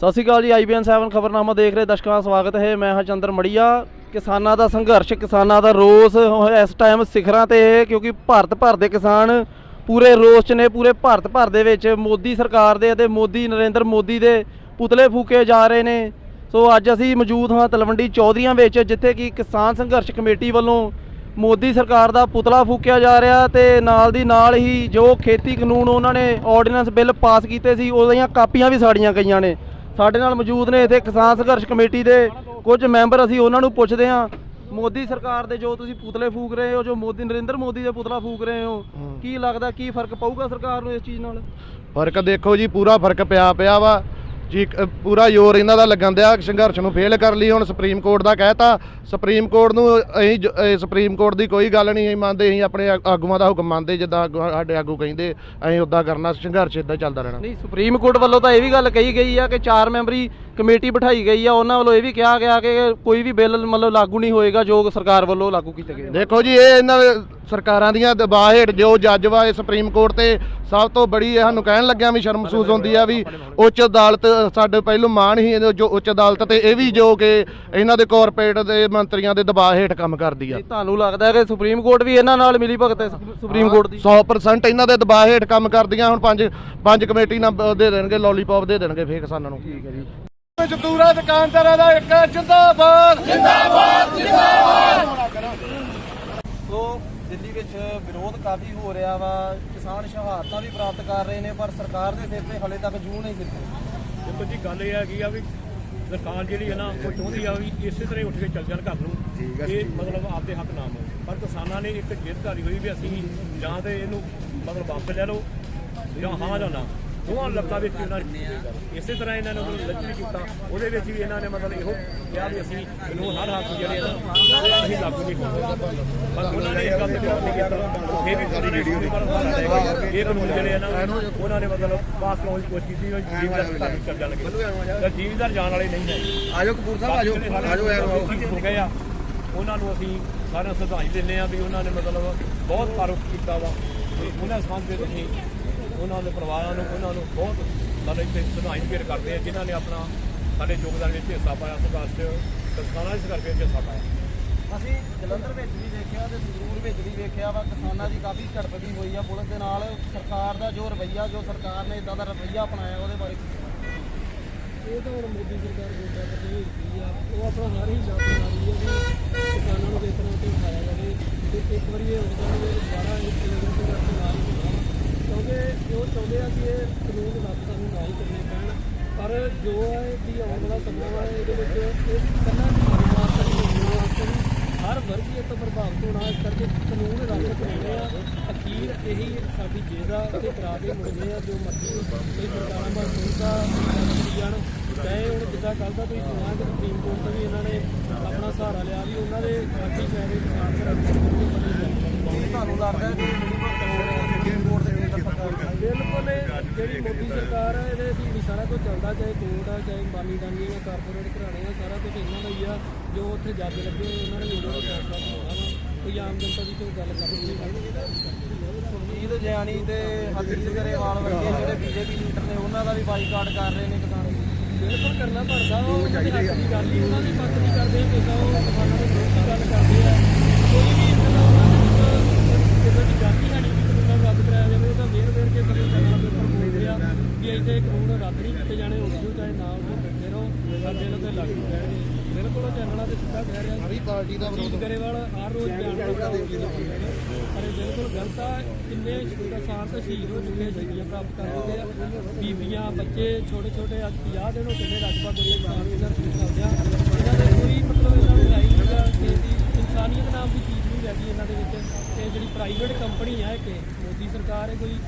ਸਤਿ ਸ਼੍ਰੀ ਅਕਾਲ ਜੀ ਆਈਬੀਐਨ 7 ਖਬਰਨਾਮਾ ਦੇਖ ਰਹੇ ਦਰਸ਼ਕਾਂ ਦਾ ਸਵਾਗਤ ਹੈ। ਮੈਂ ਹਾਂ ਚੰਦਰ ਮੜੀਆ। ਕਿਸਾਨਾਂ ਦਾ ਸੰਘਰਸ਼, ਕਿਸਾਨਾਂ ਦਾ ਰੋਸ ਇਸ ਟਾਈਮ ਸਿਖਰਾਂ ਤੇ ਹੈ, ਕਿਉਂਕਿ ਭਾਰਤ ਭਰ ਦੇ ਕਿਸਾਨ ਪੂਰੇ ਰੋਸ 'ਚ ਨੇ, ਪੂਰੇ ਭਾਰਤ ਭਰ ਦੇ ਵਿੱਚ ਮੋਦੀ ਸਰਕਾਰ ਦੇ ਅਤੇ ਮੋਦੀ, ਨਰਿੰਦਰ ਮੋਦੀ ਦੇ ਪੁਤਲੇ ਫੂਕੇ ਜਾ ਰਹੇ ਨੇ। ਸੋ ਅੱਜ ਅਸੀਂ ਮੌਜੂਦ ਹਾਂ ਤਲਵੰਡੀ ਚੌਧਰੀਆਂ ਵਿੱਚ, ਜਿੱਥੇ ਕਿ ਕਿਸਾਨ ਸੰਘਰਸ਼ ਕਮੇਟੀ ਵੱਲੋਂ ਮੋਦੀ ਸਰਕਾਰ ਦਾ ਪੁਤਲਾ ਫੂਕਿਆ ਜਾ ਰਿਹਾ ਤੇ ਨਾਲ ਦੀ ਨਾਲ ਹੀ ਜੋ ਖੇਤੀ ਕਾਨੂੰਨ ਉਹਨਾਂ ਨੇ ਆਰਡੀਨੈਂਸ ਬਿੱਲ ਪਾਸ ਕੀਤੇ ਸੀ ਉਹਦੀਆਂ ਕਾਪੀਆਂ ਵੀ ਸਾੜੀਆਂ ਗਈਆਂ ਨੇ। ਸਾਡੇ ਨਾਲ ਮੌਜੂਦ ਨੇ ਇੱਥੇ ਕਿਸਾਨ ਸੰਘਰਸ਼ ਕਮੇਟੀ ਦੇ ਕੁਝ ਮੈਂਬਰ ਅਸੀਂ ਉਹਨਾਂ ਨੂੰ ਪੁੱਛਦੇ ਹਾਂ ਮੋਦੀ ਸਰਕਾਰ ਦੇ ਜੋ ਤੁਸੀਂ ਪੁਤਲੇ ਫੂਕ ਰਹੇ ਹੋ ਜੋ ਮੋਦੀ ਨਰਿੰਦਰ ਮੋਦੀ ਦੇ ਪੁਤਲਾ ਫੂਕ ਰਹੇ ਹੋ। ਕੀ ਲੱਗਦਾ ਕੀ ਫ਼ਰਕ ਪਊਗਾ ਸਰਕਾਰ ਨੂੰ ਇਸ ਚੀਜ਼ ਨਾਲ? ਫ਼ਰਕ ਦੇਖੋ ਜੀ ਪੂਰਾ ਫ਼ਰਕ ਪਿਆ ਪਿਆ ਵਾ। ਜੀ ਪੂਰਾ ਜ਼ੋਰ ਇਹਨਾਂ ਦਾ ਲੱਗਣ ਦਿਆ, ਸੰਘਰਸ਼ ਨੂੰ ਫੇਲ ਕਰ ਲਈ, ਹੁਣ ਸੁਪਰੀਮ ਕੋਰਟ ਦਾ ਕਹਿਤਾ ਸੁਪਰੀਮ ਕੋਰਟ ਨੂੰ ਅਸੀਂ ਜ- ਸੁਪਰੀਮ ਕੋਰਟ ਦੀ ਕੋਈ ਗੱਲ ਨਹੀਂ ਅਸੀਂ ਮੰਨਦੇ, ਅਸੀਂ ਆਪਣੇ ਆਗੂਆਂ ਦਾ ਹੁਕਮ ਮੰਨਦੇ, ਜਿੱਦਾਂ ਆਗੂ- ਸਾਡੇ ਆਗੂ ਕਹਿੰਦੇ, ਅਸੀਂ ਉਦਾਂ ਕਰਨਾ, ਸੰਘਰਸ਼ ਇਦਾਂ ਚੱਲਦਾ ਰਹਿਣਾ। ਨਹੀਂ, ਸੁਪਰੀਮ ਕੋਰਟ ਵੱਲੋਂ ਤਾਂ ਇਹ ਵੀ ਗੱਲ ਕਹੀ ਗਈ ਆ ਕਿ ਚਾਰ ਮੈਂਬਰੀ ਕਮੇਟੀ ਬਿਠਾਈ ਗਈ ਆ ਉਹਨਾਂ ਵੱਲੋਂ ਇਹ ਵੀ ਕਿਹਾ ਗਿਆ ਕਿ ਕੋਈ ਵੀ ਬਿੱਲ ਮਤਲਬ ਲਾਗੂ ਨਹੀਂ ਹੋਏਗਾ ਜੋ ਸਰਕਾਰ ਵੱਲੋਂ ਲਾਗੂ ਕੀਤੇ ਗਏ ਦੇਖੋ ਜੀ ਇਹ ਇਹਨਾਂ ਸਰਕਾਰਾਂ ਦੀਆਂ ਦਬਾਅ ਹੇਠ ਜੋ ਜੱਜ ਵਾ ਇਹ ਸੁਪਰੀਮ ਕੋਰਟ ਤੇ ਸਭ ਤੋਂ ਬੜੀ ਇਹ ਸਾਨੂੰ ਕਹਿਣ ਲੱਗਿਆ ਵੀ ਸ਼ਰਮ ਮਹਿਸੂਸ ਹੁੰਦੀ ਆ ਵੀ ਉੱਚ ਅਦਾਲਤ ਸਾਡੇ ਪਹਿਲੋਂ ਮਾਣ ਹੀ ਜੋ ਉੱਚ ਅਦਾਲਤ ਤੇ ਇਹ ਵੀ ਜੋ ਕਿ ਇਹਨਾਂ ਦੇ ਕਾਰਪੋਰੇਟ ਦੇ ਮੰਤਰੀਆਂ ਦੇ ਦਬਾਅ ਹੇਠ ਕੰਮ ਕਰਦੀ ਆ। ਤੁਹਾਨੂੰ ਲੱਗਦਾ ਕਿ ਸੁਪਰੀਮ ਕੋਰਟ ਵੀ ਇਹਨਾਂ ਨਾਲ ਮਿਲੀ ਭਗਤ ਹੈ ਸੁਪ- ਸੁਪਰੀਮ ਕੋਰਟ ਦੀ? 100% ਇਹਨਾਂ ਦੇ ਦਬਾਅ ਹੇਠ ਕੰਮ ਕਰਦੀਆਂ ਹੁਣ ਪੰਜ ਪੰਜ ਕਮੇਟੀ ਨਾਲ ਦੇ ਦੇਣਗੇ ਲੋਲੀਪੌਪ ਦੇ ਦੇਣਗੇ ਫੇਰ ਕਿਸਾਨਾਂ ਨੂੰ। ਠੀਕ ਹੈ ਜੀ। ਮਜ਼ਦੂਰਾਂ ਦੁਕਾਨਦਾਰਾਂ ਦਾ ਇੱਕ ਜਿੰਦਾਬਾਦ। ਸੋ ਦਿੱਲੀ ਵਿੱਚ ਵਿਰੋਧ ਕਾਫੀ ਹੋ ਰਿਹਾ ਵਾ। ਕਿਸਾਨ ਸ਼ਹਾਦਤਾਂ ਵੀ ਪ੍ਰਾਪਤ ਕਰ ਰਹੇ ਨੇ ਪਰ ਸਰਕਾਰ ਦੇ ਸਿਰ ਤੇ ਹਲੇ ਤੱਕ ਜੂ ਨਹੀਂ ਸਿੱਧੇ ਦੇਖੋ ਜੀ ਗੱਲ ਇਹ ਹੈਗੀ ਆ ਵੀ ਸਰਕਾਰ ਜਿਹੜੀ ਹੈ ਨਾ ਉਹ ਚਾਹੁੰਦੀ ਆ ਵੀ ਇਸੇ ਤਰ੍ਹਾਂ ਹੀ ਉੱਠ ਕੇ ਚੱਲ ਜਾਣ ਘਰ ਨੂੰ। ਇਹ ਮਤਲਬ ਆਪਦੇ ਹੱਕ ਨਾਮ ਹੋਵੇ ਪਰ ਕਿਸਾਨਾਂ ਨੇ ਇੱਕ ਜਿੱਦ ਧਾਰੀ ਹੋਈ ਵੀ ਅਸੀਂ ਜਾਂ ਤੇ ਇਹਨੂੰ ਮਤਲਬ ਵਾਪਸ ਲੈ ਲਓ ਜਾਂ ਹਾਂ ਜਾਂ ਨਾ। ਦੋਵਾਂ ਲੱਤਾਂ ਵਿੱਚ ਇਹਨਾਂ ਨੇ ਇਸੇ ਤਰ੍ਹਾਂ ਇਹਨਾਂ ਨੇ ਉਹਨੂੰ ਲੱਚੀ ਕੀਤਾ। ਉਹਦੇ ਵਿੱਚ ਵੀ ਇਹਨਾਂ ਨੇ ਮਤਲਬ ਇਹੋ ਕਿਹਾ ਵੀ ਅਸੀਂ ਕਾਨੂੰਨ ਹਰ ਹੱਥ ਜਿਹੜੇ ਆ ਨਾ ਅਸੀਂ ਲਾਗੂ ਨਹੀਂ ਹੋਣਗੇ ਪਰ ਉਹਨਾਂ ਨੇ ਇਸ ਗੱਲ ਤੇ ਨਹੀਂ ਕੀਤਾ। ਫਿਰ ਵੀ ਉਹਨਾਂ ਨੇ ਜਿਹੜੀ ਇਹ ਕਾਨੂੰਨ ਜਿਹੜੇ ਆ ਨਾ ਉਹਨਾਂ ਨੇ ਮਤਲਬ ਪਾਸ ਕਰਾਉਣ ਦੀ ਕੋਸ਼ਿਸ਼ ਕੀਤੀ ਜੀਵਦਾਰ ਘਰ ਚੱਲ ਜਾਣਗੇ ਤਾਂ ਜੀਵਦਾਰ ਜਾਣ ਵਾਲੇ ਨਹੀਂ ਹੈ। ਆਜੋ ਕਪੂਰ ਸਾਹਿਬ ਆਜੋ। ਆਜੋ ਯਾਰ ਹੋ ਗਏ ਆ ਉਹਨਾਂ ਨੂੰ ਅਸੀਂ ਸਾਰਿਆਂ ਵਧਾਈ ਦਿੰਦੇ ਆ ਵੀ ਉਹਨਾਂ ਨੇ ਮਤਲਬ ਬਹੁਤ ਕਾਰੋਬਾਰ ਕੀਤਾ ਵਾ। ਉਹਨਾਂ ਸੰਬੰਧ ਵਿੱਚ ਅਸੀਂ ਉਹਨਾਂ ਦੇ ਪਰਿਵਾਰਾਂ ਨੂੰ ਉਹਨਾਂ ਨੂੰ ਬਹੁਤ ਮਤਲਬ ਇੱਥੇ ਵਧਾਈ ਵੀ ਕਰਦੇ ਆ ਜਿਨ੍ਹਾਂ ਨੇ ਆਪਣਾ ਸਾਡੇ ਯੋਗਦਾਨ ਵਿੱਚ ਹਿੱਸਾ ਪਾਇਆ ਸੰਘਰਸ਼ ਕਿਸਾਨਾਂ ਦੇ ਸੰਘਰਸ਼ ਵਿੱਚ ਹਿੱਸਾ ਪਾਇਆ। ਅਸੀਂ ਜਲੰਧਰ ਵਿੱਚ ਵੀ ਦੇਖਿਆ ਤੇ ਸੰਗਰੂਰ ਵਿੱਚ ਵੀ ਵੇਖਿਆ ਵਾ ਕਿਸਾਨਾਂ ਦੀ ਕਾਫੀ ਝੜਪ ਵੀ ਹੋਈ ਆ ਪੁਲਿਸ ਦੇ ਨਾਲ। ਸਰਕਾਰ ਦਾ ਜੋ ਰਵੱਈਆ ਜੋ ਸਰਕਾਰ ਨੇ ਇਦਾਂ ਦਾ ਰਵੱਈਆ ਅਪਣਾਇਆ ਉਹਦੇ ਬਾਰੇ ਕੀ? ਇਹ ਤਾਂ ਹੁਣ ਮੋਦੀ ਸਰਕਾਰ ਗੋਡਾ ਤੇ ਹੋਈ ਪਈ ਆ। ਉਹ ਆਪਣਾ ਹਰ ਹੀ ਲਾਭ ਬਣਾ ਰਹੀ ਹੈ ਵੀ ਕਿਸਾਨਾਂ ਨੂੰ ਕਿਸ ਤਰ੍ਹਾਂ ਤੇ ਉਠਾਇਆ ਜਾਵੇ। ਤੇ ਇੱਕ ਵਾਰੀ ਇਹ ਹੋ ਜਾਵੇ ਵੀ ਦੁਬਾਰਾ ਇਹ ਕਿਲੋਮੀਟਰ ਦੇ ਨਾਲ ਹੀ ਕਿਉਂਕਿ ਉਹ ਚਾਹੁੰਦੇ ਆ ਕਿ ਇਹ ਕਾਨੂੰਨ ਰੱਦ ਸਾਨੂੰ ਨਾ ਕਰਨੇ ਪੈਣ, ਪਰ ਜੋ ਹੈ ਵੀ ਆਉਣ ਵਾਲਾ ਸਮਾਂ ਵਾ ਇਹਦੇ ਵਿੱਚ ਇਹ ਕੱਲਾ ਕਿਸਾਨਾਂ ਨਹੀਂ ਹਰ ਵਰਗ ਇਹ ਤੋਂ ਪ੍ਰਭਾਵਿਤ ਹੋਣਾ, ਇਸ ਕਰਕੇ ਕਾਨੂੰਨ ਰੱਦ ਕਰਾਉਣੇ ਆ। ਅਖੀਰ ਇਹੀ ਸਾਡੀ ਜੇਦ ਆ, ਤੇ ਕਰਾ ਕੇ ਮੁੜਨੇ ਆ, ਜੋ ਮਰਜ਼ੀ ਕੋਈ ਸਰਕਾਰਾਂ ਦਾ ਸੁਣਦਾ ਜਾਣ ਚਾਹੇ ਹੁਣ ਜਿੱਦਾਂ ਕੱਲ ਦਾ ਤੁਸੀਂ ਸੁਣਿਆ ਕਿ ਸੁਪਰੀਮ ਕੋਰਟ ਤੋਂ ਵੀ ਇਹਨਾਂ ਨੇ ਆਪਣਾ ਸਹਾਰਾ ਲਿਆ ਵੀ ਉਹਨਾਂ ਦੇ ਬਾਕੀ ਸ਼ਾਇਦ ਇਹ ਕਿਸਾਨ ਕੀ ਤੁਹਾਨੂੰ ਲੱਗਦਾ ਕਿ ਜਿਹੜੀ ਮੋਦੀ ਸਰਕਾਰ ਹੈ ਇਹਦੇ ਵੀ ਸਾਰਾ ਕੁਝ ਚੱਲਦਾ ਚਾਹੇ ਕੋਰਟ ਆ ਚਾਹੇ ਅੰਬਾਨੀ ਦਾਨੀ ਆ ਕਾਰਪੋਰੇਟ ਘਰਾਣੇ ਆ ਸਾਰਾ ਕੁਝ ਇਹਨਾਂ ਦਾ ਹੀ ਆ ਜੋ ਉੱਥੇ ਜੱਜ ਲੱਗੇ ਉਹਨਾਂ ਨੇ ਵੀ ਉਹਦਾ ਫੈਸਲਾ ਸੁਣਾਉਣਾ ਕੋਈ ਆਮ ਜਨਤਾ ਦੀ ਕੋਈ ਗੱਲ ਕਰਨੀ ਨਹੀਂ। ਸੁਰਜੀਤ ਜਿਆਣੀ ਤੇ ਹਰਜੀਤ ਗਰੇਵਾਲ ਵਰਗੇ ਜਿਹੜੇ ਬੀਜੇਪੀ ਲੀਡਰ ਨੇ ਉਹਨਾਂ ਦਾ ਵੀ ਬਾਈਕਾਟ ਕਰ ਰਹੇ ਨੇ ਕਿਸਾਨ ਬਿਲਕੁਲ ਕਰਨਾ ਬਣਦਾ ਵਾ ਉਹਨਾਂ ਦੇ ਦੀ ਗੱਲ ਹੀ ਉਹਨਾਂ ਦੀ ਪੱਖ ਦੀ ਕਰਦੇ ਕਿਸਾਂ ਉਹ ਕਿਸਾਨਾਂ ਦੇ ਵਿਰੋਧ ਦੀ ਗੱਲ ਕਰਦੇ ਆ। ਕੋਈ ਵੀ ਇਹਨਾਂ ਦਾ ਉਹਨਾਂ ਦੇ ਵਿੱਚ ਕਿਸੇ ਦੀ ਗਲਤੀ ਹੈ ਨਹੀਂ ਕਿ ਕਾਨੂੰਨਾਂ ਨੂੰ ਰੱਦ ਕਰਾਇਆ ਜਾਵੇ ਉਹ ਤਾਂ ਵੇਰ ਵੇਰ ਕੇ ਸਾਰੇ ਚੈਨਲਾਂ ਦੇ ਉੱਪਰ ਬੋਲਦੇ ਆ ਵੀ ਇੱਥੇ ਕਾਨੂੰਨ ਰੱਦ ਨਹੀਂ ਕੀਤੇ ਜਾਣੇ ਹੋ ਜੂ ਚਾਹੇ ਨਾ ਉਹ ਬੈਠੇ ਰਹੋ ਸਾਡੇ ਨਾਲ ਤੇ ਲਾਗੂ ਰਹਿਣਗੇ ਚੈਨਲਾਂ ਤੇ ਸਿੱਧਾ ਕਹਿ ਰਿਹਾ ਸਾਰੀ ਪਾਰਟੀ ਦਾ ਜੀਤ ਗਰੇਵਾਲ ਹਰ ਰੋਜ਼ ਬਿਆਨ ਦਿੰਦਾ ਪਰ ਇਹ ਬਿਲਕੁਲ ਗਲਤ ਆ। ਕਿੰਨੇ ਕਿਸਾਨ ਤਾਂ ਸ਼ਹੀਦ ਹੋ ਚੁੱਕੇ ਸ਼ਹੀਦੀਆਂ ਪ੍ਰਾਪਤ ਕਰ ਚੁੱਕੇ ਆ। ਬੀਬੀਆਂ ਬੱਚੇ ਛੋਟੇ ਛੋਟੇ ਅੱਜ 50 ਦਿਨ ਹੋ ਚੱਲੇ ਰਾਜਪਾਲ ਦੇ ਕਿਸਾਨ ਸੰਘਰਸ਼ ਚੱਲਦੇ ਆ। ਇਹਨਾਂ ਦੇ ਕੋਈ ਮਤਲਬ ਇਹਨਾਂ ਨੂੰ ਹੈ ਹੀ ਨਹੀਂਗਾ ਕਿ ਦੀ ਇਨਸਾਨੀਅਤ ਨਾਮ ਦੀ ਚੀਜ਼ ਨਹੀਂ ਰਹਿ ਗਈ ਇਹਨਾਂ ਦੇ ਵਿੱਚ। ਤੇ ਜਿਹੜੀ ਪ੍ਰਾਈਵੇਟ ਕੰਪਨੀ ਹੈ ਕਿ ਮੋਦੀ ਸਰਕਾਰ ਹੈ ਕੋਈ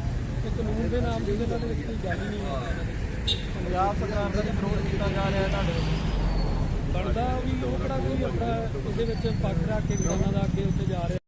ਕਾਨੂੰਨ ਦੇ ਨਾਮ ਦੇ ਇਹਨਾਂ ਦੇ ਵਿੱਚ ਕੋਈ ਗੱਲ ਹੀ ਨਹੀਂ ਹੈ। ਦੇ ਪੰਜਾਬ ਸਰਕਾਰ ਦਾ ਵਿਰੋਧ ਕੀਤਾ ਜਾ ਰਿਹਾ ਹੈ ਤੁਹਾਡੇ ਬਣਦਾ ਵੀ ਉਹ ਕਿਹੜਾ ਕੋਈ ਆਪਣਾ, ਉਹਦੇ ਵਿੱਚ ਪੱਖ ਰੱਖ ਕੇ ਕਿਸਾਨਾਂ ਦਾ ਅੱਗੇ ਉੱਥੇ ਜਾ ਰਿਹਾ।